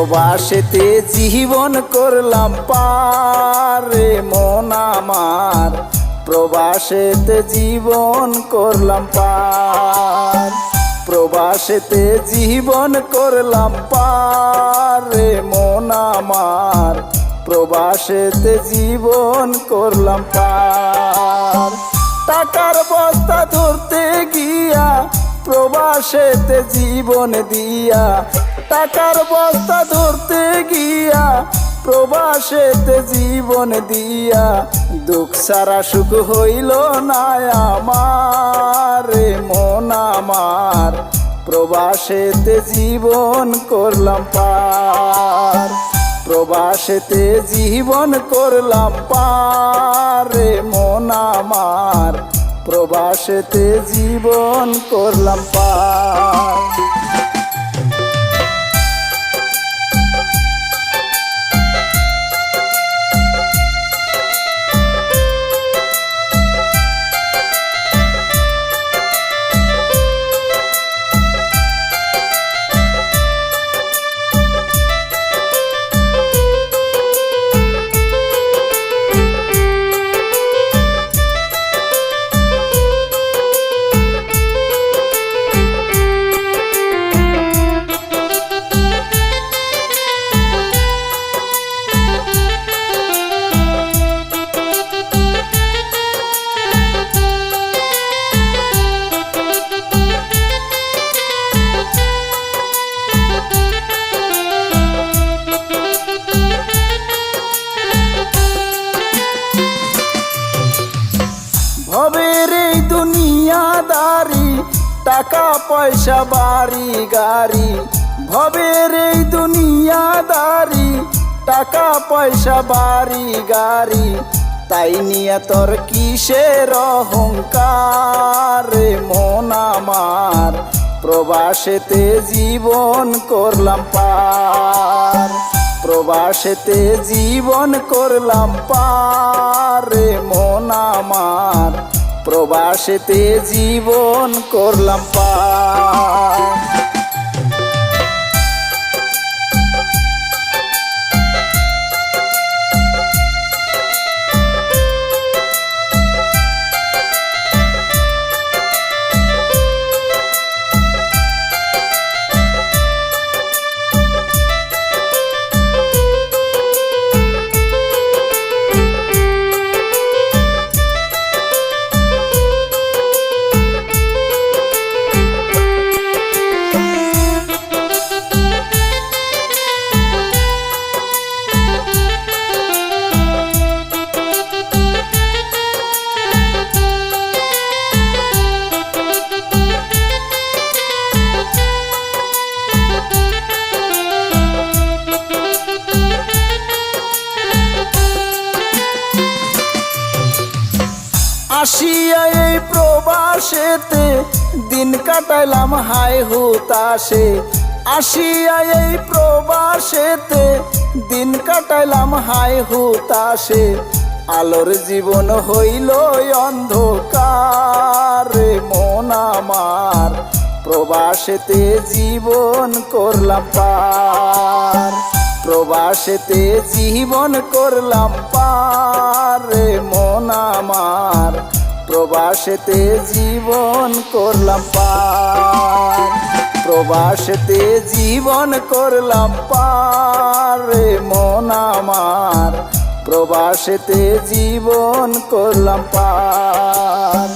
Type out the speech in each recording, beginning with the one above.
প্রবাসেতে জীবন করলাম পারে মন আমার। প্রবাসেতে জীবন করলাম পার। প্রবাসেতে জীবন করলাম পারে মন আমার। প্রবাসেতে জীবন করলাম পার। টাকার বস্তা ধরতে গিয়া প্রবাসেতে জীবন দিয়া টাকার বস্তা ধরতে গিয়া, প্রবাসেতে জীবন দিয়া, দুঃখ সারা সুখ হইল না আমার, মন আমার। প্রবাসেতে জীবন করলাম পার, প্রবাসেতে জীবন করলাম পার রে মন আমার। প্রবাসেতে জীবন করলাম পার। দুনিয়াদারি টাকা পয়সা, বাড়ি, গাড়ি, ভবের এই দুনিয়াদারি, টাকা পয়সা, বাড়ি, গাড়ি, তাই নিয়ে তোর কিসের অহংকার মন আমার? প্রবাসেতে জীবন করলাম পার। প্রবাসেতে জীবন করলাম পার মন আমার। প্রবাসেতে জীবন করলাম পার আসিয়া এই প্রবাসেতে দিন কাটাইলাম হাই হুতাসে আসিয়া এই প্রবাসেতে দিন কাটাইলাম হাই হুতাসে আলোর জীবন হইল অন্ধকার, মন আমার। প্রবাসেতে জীবন করলাম পার। প্রবাসেতে জীবন করলাম পার মন আমার। প্রবাসেতে জীবন করলাম পার। প্রবাসেতে জীবন করলাম পার রে মন আমার। প্রবাসেতে জীবন করলাম পার।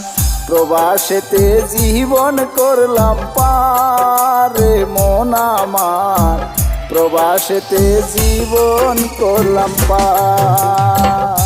প্রবাসেতে জীবন করলাম পার রে মন আমার। প্রবাসেতে জীবন করলাম পার।